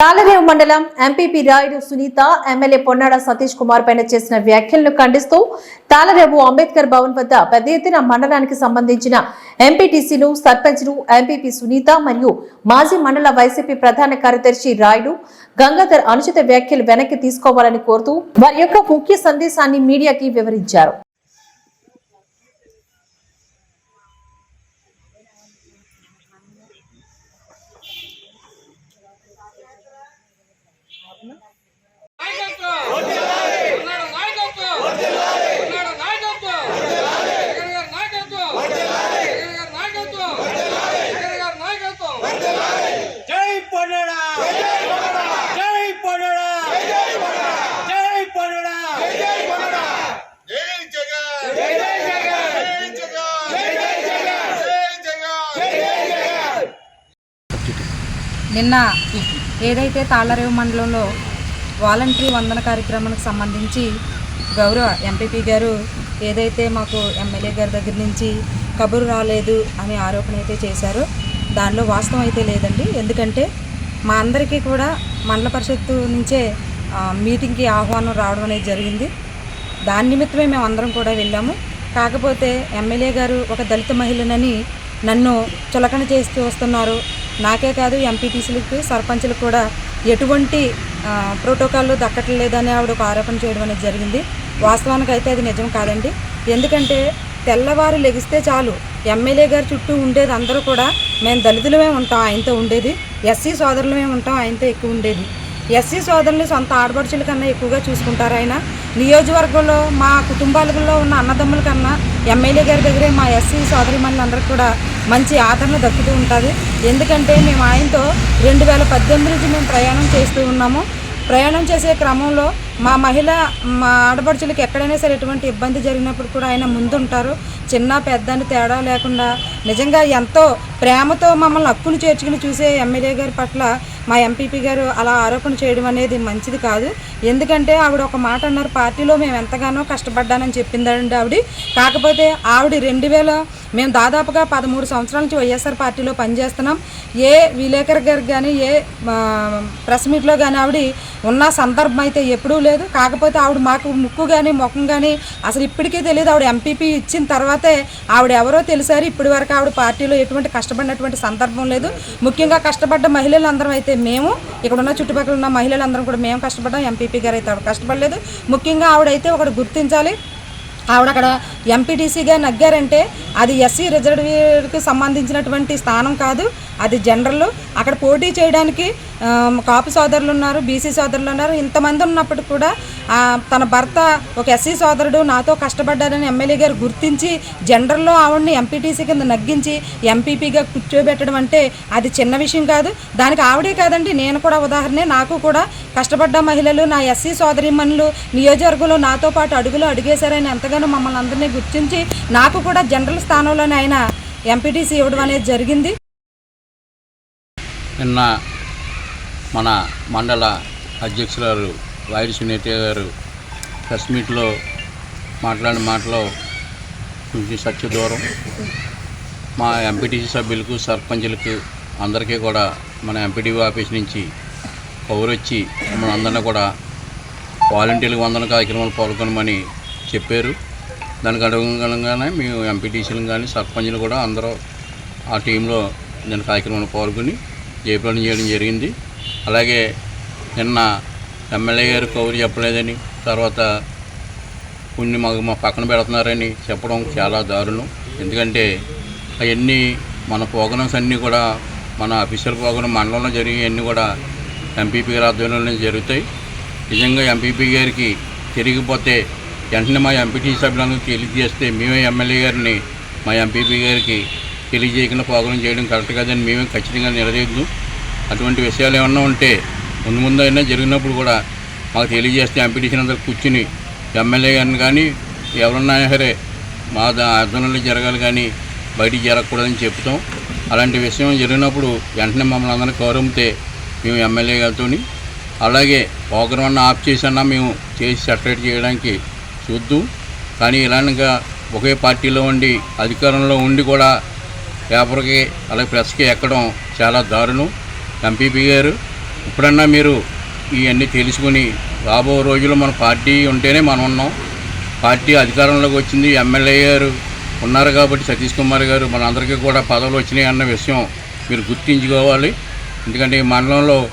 తాళరేవు మండలం MPP Rayudu Sunitha MLA Ponnada Satish Kumar పైన చేసిన వ్యాఖ్యలను ఖండిస్తూ తాళరేవు అంబేద్కర్ భవన్ వద్ద పెద్ద ఎత్తున మండలానికి సంబంధించిన ఎంపీటీసీలు సర్పంచ్లు ఎంపీపీ సునీత మరియు మాజీ మండల వైసీపీ ప్రధాన కార్యదర్శి రాయుడు గంగాధర్ అనుచిత వ్యాఖ్యలు వెనక్కి తీసుకోవాలని కోరుతూ వారి యొక్క ముఖ్య సందేశాన్ని మీడియాకి వివరించారు. నిన్న ఏదైతే తాళరేవు మండలంలో వాలంటరీ వందన కార్యక్రమానికి సంబంధించి గౌరవ ఎంపీపీ గారు ఏదైతే మాకు ఎమ్మెల్యే గారి దగ్గర నుంచి కబురు రాలేదు అనే ఆరోపణ అయితే చేశారో దానిలో వాస్తవం అయితే లేదండి. ఎందుకంటే మా అందరికీ కూడా మండల పరిషత్తు నుంచే మీటింగ్కి ఆహ్వానం రావడం అనేది జరిగింది. దాని నిమిత్తమే మేము అందరం కూడా వెళ్ళాము. కాకపోతే ఎమ్మెల్యే గారు ఒక దళిత మహిళనని నన్ను చులకన చేస్తూ వస్తున్నారు. నాకే కాదు ఎంపీటీసీలకు సర్పంచ్లకు కూడా ఎటువంటి ఆ, ప్రోటోకాల్ దక్కట్లేదని ఆవిడ ఒక ఆరోపణ చేయడం అనేది జరిగింది. వాస్తవానికి అయితే అది నిజం కాదండి. ఎందుకంటే తెల్లవారు లెగిస్తే చాలు ఎమ్మెల్యే గారి చుట్టూ ఉండేది అందరూ కూడా మేము దళితులమే ఉంటాం ఆయనతో ఉండేది. ఎస్సీ సోదరులమే ఉంటాం ఆయనతో ఎక్కువ ఉండేది. ఎస్సీ సోదరులు సొంత ఆడపడుచుల కన్నా ఎక్కువగా చూసుకుంటారు ఆయన. నియోజకవర్గంలో మా కుటుంబాలలో ఉన్న అన్నదమ్ముల కన్నా ఎమ్మెల్యే గారి దగ్గరే మా ఎస్సీ సోదరి అందరికి కూడా మంచి ఆదరణ దక్కుతూ ఉంటుంది. ఎందుకంటే మేము ఆయనతో రెండు వేల పద్దెనిమిది నుంచి మేము ప్రయాణం చేస్తూ ఉన్నాము. ప్రయాణం చేసే క్రమంలో మా మహిళ మా ఆడపడుచులకు ఎక్కడైనా సరే ఎటువంటి ఇబ్బంది జరిగినప్పుడు కూడా ఆయన ముందుంటారు. చిన్న పెద్ద అని తేడా లేకుండా నిజంగా ఎంతో ప్రేమతో మమ్మల్ని హక్కులు చేర్చుకుని చూసే ఎమ్మెల్యే గారి పట్ల మా ఎంపీపీ గారు అలా ఆరోపణ చేయడం అనేది మంచిది కాదు. ఎందుకంటే ఆవిడ ఒక మాట అన్నారు పార్టీలో మేము ఎంతగానో కష్టపడ్డానని చెప్పిందండి ఆవిడ. కాకపోతే ఆవిడ రెండు వేల మేము దాదాపుగా పదమూడు సంవత్సరాల నుంచి వైఎస్ఆర్ పార్టీలో పనిచేస్తున్నాం. ఏ విలేకర్ గారికి కానీ ఏ ప్రెస్ మీట్లో కానీ ఆవిడ ఉన్న సందర్భం అయితే ఎప్పుడూ లేదు. కాకపోతే ఆవిడ మాకు ముక్కు కానీ ముఖం కానీ అసలు ఇప్పటికీ తెలియదు ఆవిడ ఎంపీపీ ఇచ్చిన తర్వాతే ఆవిడ ఎవరో తెలిసారు. ఇప్పటి వరకు ఆవిడ పార్టీలో ఎటువంటి కష్టపడినటువంటి సందర్భం లేదు. ముఖ్యంగా కష్టపడ్డ మహిళలందరం అయితే మేము ఇక్కడ ఉన్న చుట్టుపక్కల ఉన్న మహిళలందరం కూడా మేము కష్టపడ్డాం. ఎంపీపీ గారు అయితే ఆవిడ కష్టపడలేదు. ముఖ్యంగా ఆవిడైతే ఒకటి గుర్తించాలి. ఆవిడ అక్కడ ఎంపీటీసీగా నగ్గారంటే అది ఎస్సీ రిజర్వ్కి సంబంధించినటువంటి స్థానం కాదు. అది జనరల్. అక్కడ పోటీ చేయడానికి కాపు సోదరులు ఉన్నారు బీసీ సోదరులు ఉన్నారు. ఇంతమంది ఉన్నప్పటికీ కూడా తన భర్త ఒక ఎస్సీ సోదరుడు నాతో కష్టపడ్డారని ఎమ్మెల్యే గారు గుర్తించి జనరల్లో ఆవిడని ఎంపీటీసీ కింద నగ్గించి ఎంపీపీగా కూర్చోబెట్టడం అంటే అది చిన్న విషయం కాదు. దానికి ఆవిడే కాదండి నేను కూడా ఉదాహరణే. నాకు కూడా కష్టపడ్డ మహిళలు నా ఎస్సీ సోదరిమణులు నియోజకవర్గంలో నాతో పాటు అడుగులు అడిగేశారని ఎంతగానో మమ్మల్ని అందరినీ గుర్తించి నాకు కూడా జనరల్ స్థానంలోనే ఆయన ఎంపీటీసీ ఇవ్వడం అనేది జరిగింది. నిన్న మన మండల అధ్యక్షురాలు వాయిడి సునీత గారు ప్రెస్ మీట్లో మాట్లాడిన మాటలో కొంచెం సత్య దూరం మా ఎంపీటీసీ సభ్యులకు సర్పంచులకు అందరికీ కూడా మన ఎంపీటీవీ ఆఫీస్ నుంచి వచ్చి మన అందరినీ కూడా వాలంటీర్లకు వందన కార్యక్రమాలు పాల్గొనమని చెప్పారు. దానికి అనుగుణంగానే మేము ఎంపీటీసీలు కానీ సర్పంచులు కూడా అందరూ ఆ టీంలో నేను కార్యక్రమంలో పాల్గొని జయప్రదం చేయడం జరిగింది. అలాగే నిన్న ఎమ్మెల్యే గారు కౌరు చెప్పలేదని తర్వాత కొన్ని మాకు మా పక్కన పెడుతున్నారని చెప్పడం చాలా దారుణం. ఎందుకంటే అవన్నీ మన ప్రోగ్రామ్స్ అన్నీ కూడా మన అఫీషియల్ ప్రోగ్రామ్ మండలంలో జరిగేవన్నీ కూడా ఎంపీపీ గారి ఆధ్వర్యంలో జరుగుతాయి. నిజంగా ఎంపీపీ గారికి తిరిగిపోతే వెంటనే మా ఎంపీటీ సభ్యులందరూ తెలియజేస్తే మేమే ఎమ్మెల్యే గారిని మా ఎంపీపీ గారికి తెలియజేయకుండా ప్రోగ్రాం చేయడం కరెక్ట్ కాదని మేమే ఖచ్చితంగా నిలదీద్దాం. అటువంటి విషయాలు ఏమన్నా ఉంటే ముందు ముందు అయినా జరిగినప్పుడు కూడా మాకు తెలియజేస్తే ఎంపీటీసీ అందరు కూర్చుని ఎమ్మెల్యే గారిని కానీ ఎవరన్నా సరే మా ఆధ్వర్యంలో జరగాలి కానీ బయటికి జరగకూడదని చెప్తాం. అలాంటి విషయం జరిగినప్పుడు వెంటనే మమ్మల్ని అందరినీ కౌరమితే మేము ఎమ్మెల్యే గారితో అలాగే ప్రోగ్రామ్ ఆఫ్ చేసన్నా మేము చేసి సెటరేట్ చేయడానికి చూద్దాం. కానీ ఇలాగా ఒకే పార్టీలో ఉండి అధికారంలో ఉండి కూడా పేపర్కి అలాగే ప్రెస్కి ఎక్కడం చాలా దారుణం. ఎంపీపీ గారు ఇప్పుడన్నా మీరు ఇవన్నీ తెలుసుకుని రాబో రోజుల్లో మన పార్టీ ఉంటేనే మనం ఉన్నాం. పార్టీ అధికారంలోకి వచ్చింది ఎమ్మెల్యే గారు ఉన్నారు కాబట్టి సతీష్ కుమార్ గారు మనందరికీ కూడా పదవులు వచ్చినాయి అన్న విషయం మీరు గుర్తించుకోవాలి. ఎందుకంటే ఈ మండలంలో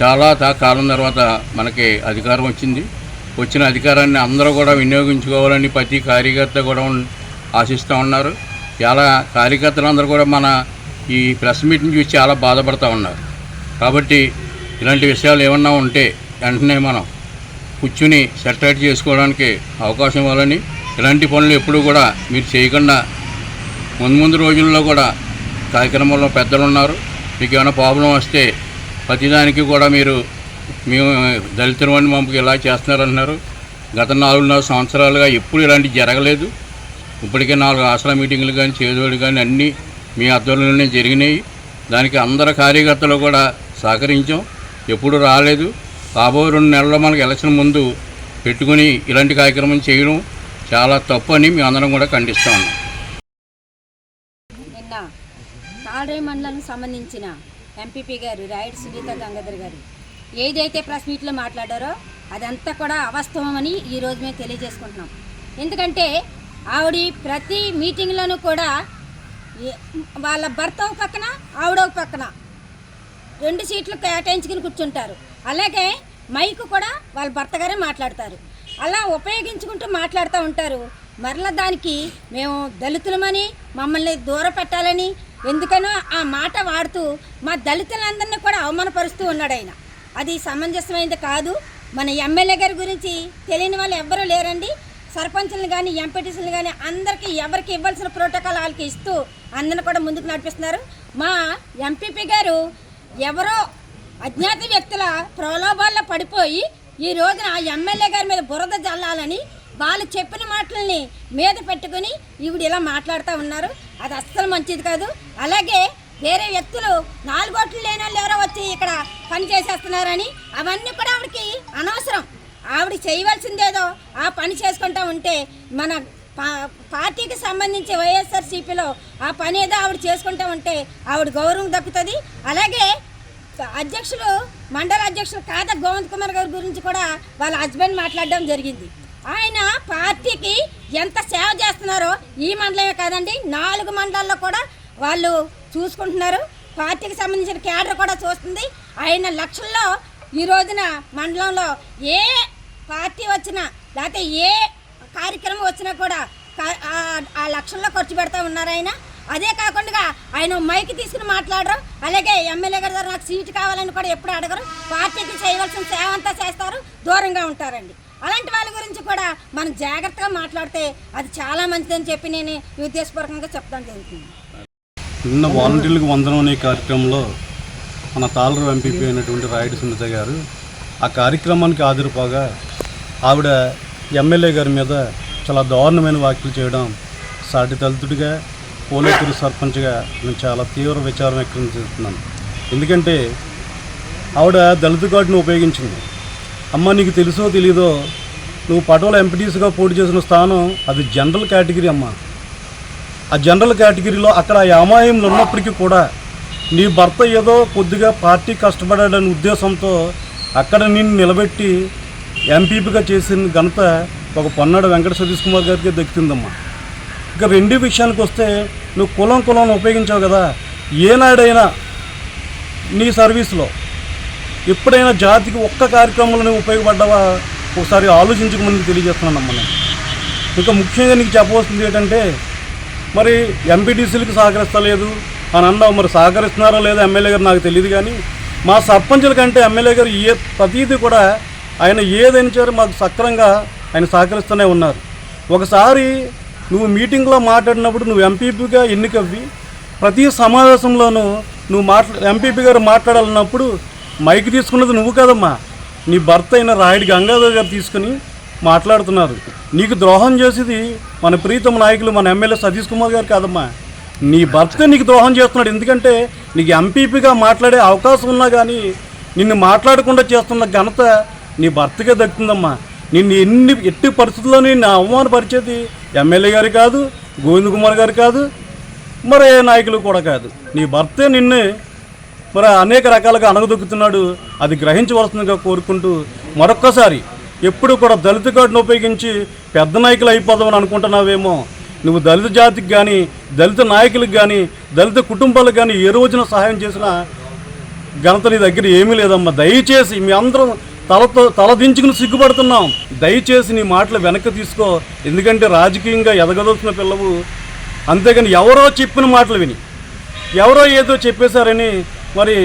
చాలా తా కాలం తర్వాత మనకి అధికారం వచ్చింది. వచ్చిన అధికారాన్ని అందరూ కూడా వినియోగించుకోవాలని ప్రతి కార్యకర్త కూడా ఆశిస్తూ ఉన్నారు. చాలా కార్యకర్తలందరూ కూడా మన ఈ ప్రెస్ మీట్ని చూసి చాలా బాధపడుతూ ఉన్నారు. కాబట్టి ఇలాంటి విషయాలు ఏమన్నా ఉంటే వెంటనే మనం కూర్చుని సెటిలైట్ చేసుకోవడానికి అవకాశం ఇవ్వాలని ఇలాంటి పనులు ఎప్పుడూ కూడా మీరు చేయకుండా ముందు ముందు రోజుల్లో కూడా కార్యక్రమంలో పెద్దలు ఉన్నారు. మీకు ఏమైనా ప్రాబ్లం వస్తే ప్రతిదానికి కూడా మీరు మేము దళితుల మమ్మకి ఇలా చేస్తున్నారంటున్నారు. గత నాలుగున్నర సంవత్సరాలుగా ఎప్పుడు ఇలాంటివి జరగలేదు. ఇప్పటికే నాలుగు ఆసరా మీటింగ్లు కానీ చేదోడు కానీ అన్నీ మీ ఆధ్వర్యంలోనే జరిగినాయి. దానికి అందరు కార్యకర్తలు కూడా సహకరించాం. ఎప్పుడు రాలేదు. రాబోయే రెండు నెలల్లో మనకు ఎలక్షన్ ముందు పెట్టుకుని ఇలాంటి కార్యక్రమం చేయడం చాలా తప్పు అని మేము అందరం కూడా ఖండిస్తా ఉన్నాం నిన్న తాడే మండలానికి సంబంధించిన ఎంపీపీ గారు రాయుడు సునీత గంగాధర్ గారు ఏదైతే ప్రెస్ మీట్లో మాట్లాడారో అదంతా కూడా అవాస్తవమని ఈ రోజు మేము తెలియజేసుకుంటున్నాం. ఎందుకంటే ఆవిడ ప్రతి మీటింగ్లోనూ కూడా వాళ్ళ భర్త ఒక పక్కన ఆవిడ ఒక పక్కన. రెండు సీట్లు కేటాయించుకుని కూర్చుంటారు. అలాగే మైక్ కూడా వాళ్ళ భర్త గారే మాట్లాడతారు. అలా ఉపయోగించుకుంటూ మాట్లాడుతూ ఉంటారు. మరలా దానికి మేము దళితులమని మమ్మల్ని దూర పెట్టాలని ఎందుకనో ఆ మాట వాడుతూ మా దళితులందరినీ కూడా అవమానపరుస్తూ ఉన్నాడు ఆయన. అది సమంజసమైనది కాదు. మన ఎమ్మెల్యే గారి గురించి తెలియని వాళ్ళు ఎవ్వరూ లేరండి. సర్పంచులను కానీ ఎంపీటీసీలు కానీ అందరికీ ఎవరికి ఇవ్వాల్సిన ప్రోటోకాల్ వాళ్ళకి ఇస్తూ అందరిని కూడా ముందుకు నడిపిస్తున్నారు. మా ఎంపీపీ గారు ఎవరో అజ్ఞాత వ్యక్తుల ప్రలోభాల్లో పడిపోయి ఈ రోజున ఆ ఎమ్మెల్యే గారి మీద బురద జల్లాలని వాళ్ళు చెప్పిన మాటల్ని మీద పెట్టుకుని ఈవిడ ఇలా మాట్లాడుతూ ఉన్నారు. అది అస్సలు మంచిది కాదు. అలాగే వేరే వ్యక్తులు నాలుగోట్లు లేని వాళ్ళు ఎవరో వచ్చి ఇక్కడ పని చేసేస్తున్నారని అవన్నీ కూడా ఆవిడకి అనవసరం. ఆవిడ చేయవలసిందేదో ఆ పని చేసుకుంటా ఉంటే మన పా- పార్టీకి సంబంధించి వైఎస్ఆర్సీపీలో ఆ పని ఏదో ఆవిడ చేసుకుంటూ ఉంటే ఆవిడ గౌరవం దక్కుతుంది. అలాగే అధ్యక్షులు మండల అధ్యక్షులు కాద గోవింద్ కుమార్ గారి గురించి కూడా వాళ్ళ హస్బెండ్ మాట్లాడడం జరిగింది. ఆయన పార్టీకి ఎంత సేవ చేస్తున్నారో ఈ మండలమే కాదండి నాలుగు మండలాల్లో కూడా వాళ్ళు చూసుకుంటున్నారు. పార్టీకి సంబంధించిన క్యాడర్ కూడా చూస్తుంది. ఆయన లక్షల్లో ఈ రోజున మండలంలో ఏ పార్టీ వచ్చినా లేకపోతే ఏ కార్యక్రమం వచ్చినా కూడా ఆ- లక్షల్లో ఖర్చు పెడతా ఉన్నారు ఆయన. అదే కాకుండా ఆయన మైక్ తీసుకుని మాట్లాడరు. అలాగే ఎమ్మెల్యే గారి దగ్గర నాకు సీటు కావాలని కూడా ఎప్పుడు అడగరు. పార్టీకి చేయవలసిన సేవ అంతా చేస్తారు. దూరంగా ఉంటారండి. అలాంటి వాళ్ళ గురించి కూడా మనం జాగ్రత్తగా మాట్లాడితే అది చాలా మంచిదని చెప్పి నేను ఉద్దేశపూర్వకంగా చెప్పడం జరుగుతుంది. నిన్న వాలంటీర్లకు వందనం అనే కార్యక్రమంలో మన తాళరు ఎంపీపీ అయినటువంటి రాయుడు సునీత గారు ఆ కార్యక్రమానికి హాజరుపోగా ఆవిడ ఎమ్మెల్యే గారి మీద చాలా దారుణమైన వ్యాఖ్యలు చేయడం సాటి దళితుడిగా పోలేకూరు సర్పంచ్గా నేను చాలా తీవ్ర విచారం వ్యక్తం చేస్తున్నాను. ఎందుకంటే ఆవిడ దళిత కార్డును ఉపయోగించింది. అమ్మ నీకు తెలుసో తెలీదో నువ్వు పటోల ఎంపీటీసీగా పోటీ చేసిన స్థానం అది జనరల్ కేటగిరీ అమ్మ. ఆ జనరల్ కేటగిరీలో అక్కడ ఆ అమాయంలో ఉన్నప్పటికీ కూడా నీ భర్త ఏదో కొద్దిగా పార్టీ కష్టపడాడనే ఉద్దేశంతో అక్కడ నిన్ను నిలబెట్టి ఎంపీపీగా చేసిన ఘనత ఒక పొన్నాడు వెంకట సతీష్ కుమార్ గారికి దక్కుతుందమ్మా ఇక రెండు విషయానికి వస్తే నువ్వు కులం కులం ఉపయోగించావు కదా ఏనాడైనా నీ సర్వీస్లో ఎప్పుడైనా జాతికి ఒక్క కార్యక్రమంలో నువ్వు ఉపయోగపడ్డావా? ఒకసారి ఆలోచించకమని తెలియజేస్తున్నానమ్మా నేను. ఇంకా ముఖ్యంగా నీకు చెప్పవలసింది ఏంటంటే మరి ఎంపీటీసీలకు సహకరిస్తలేదు అని అన్నావు మరి సహకరిస్తున్నారో లేదో ఎమ్మెల్యే గారు నాకు తెలియదు కానీ మా సర్పంచుల కంటే ఎమ్మెల్యే గారు ఏ ప్రతీది కూడా ఆయన ఏదైనా సరే మాకు సక్రంగా ఆయన సహకరిస్తూనే ఉన్నారు. ఒకసారి నువ్వు మీటింగ్లో మాట్లాడినప్పుడు నువ్వు ఎంపీపీగా ఎన్నికవ్వి ప్రతి సమావేశంలోనూ నువ్వు మాట్లా ఎంపీపీ గారు మాట్లాడాలన్నప్పుడు మైక్ తీసుకున్నది నువ్వు కదమ్మా. నీ భర్త అయిన రాయుడి గంగాధర్ గారు తీసుకుని మాట్లాడుతున్నారు. నీకు ద్రోహం చేసేది మన ప్రీతమ నాయకులు మన ఎమ్మెల్యే సతీష్ కుమార్ గారు కాదమ్మా. నీ భర్త నీకు ద్రోహం చేస్తున్నాడు. ఎందుకంటే నీకు ఎంపీపీగా మాట్లాడే అవకాశం ఉన్నా కానీ నిన్ను మాట్లాడకుండా చేస్తున్న ఘనత నీ భర్తకే దక్కుతుందమ్మా. నిన్ను ఎన్ని ఎట్టి పరిస్థితుల్లో నిన్ను అవమానపరిచేది? ఎమ్మెల్యే గారు కాదు గోవింద్ కుమార్ గారు కాదు మరి ఏ నాయకులు కూడా కాదు. నీ భర్తే నిన్ను మరి అనేక రకాలుగా అణగదొక్కుతున్నాడు. అది గ్రహించవలసిందిగా కోరుకుంటూ మరొక్కసారి ఎప్పుడు కూడా దళిత కార్డును ఉపయోగించి పెద్ద నాయకులు అయిపోదామని అనుకుంటున్నావేమో. నువ్వు దళిత జాతికి కానీ దళిత నాయకులకు కానీ దళిత కుటుంబాలకు కానీ ఏ రోజున సహాయం చేసినా ఘనత నీ దగ్గర ఏమీ లేదమ్మా. దయచేసి మీ అందరం తలతో తల దించుకుని సిగ్గుపడుతున్నాం. దయచేసి నీ మాటలు వెనక్కి తీసుకో. ఎందుకంటే రాజకీయంగా ఎదగదలుచున్న పిల్లవు. అంతేగాని ఎవరో చెప్పిన మాటలు విని. ఎవరో ఏదో చెప్పేశారని మరి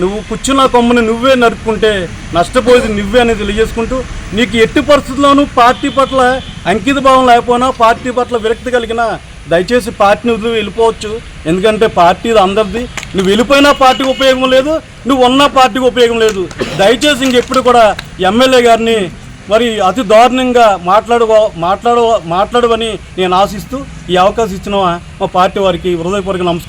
నువ్వు కూర్చున్న కొమ్మని నువ్వే నరుక్కుంటే నష్టపోయేది నువ్వే అనేది తెలియజేసుకుంటూ నీకు ఎట్టి పరిస్థితుల్లోనూ పార్టీ పట్ల అంకిత భావం లేకపోయినా పార్టీ పట్ల విరక్తి కలిగిన దయచేసి పార్టీని వదిలి వెళ్ళిపోవచ్చు. ఎందుకంటే పార్టీ అందరిది. నువ్వు వెళ్ళిపోయినా పార్టీకి ఉపయోగం లేదు నువ్వు ఉన్న పార్టీకి ఉపయోగం లేదు. దయచేసి ఇంకెప్పుడు కూడా ఎమ్మెల్యే గారిని మరి అతి దారుణంగా మాట్లాడు మాట్లాడ మాట్లాడవని నేను ఆశిస్తూ ఈ అవకాశం ఇచ్చిన మా పార్టీ వారికి హృదయపూర్వక నమస్కారం.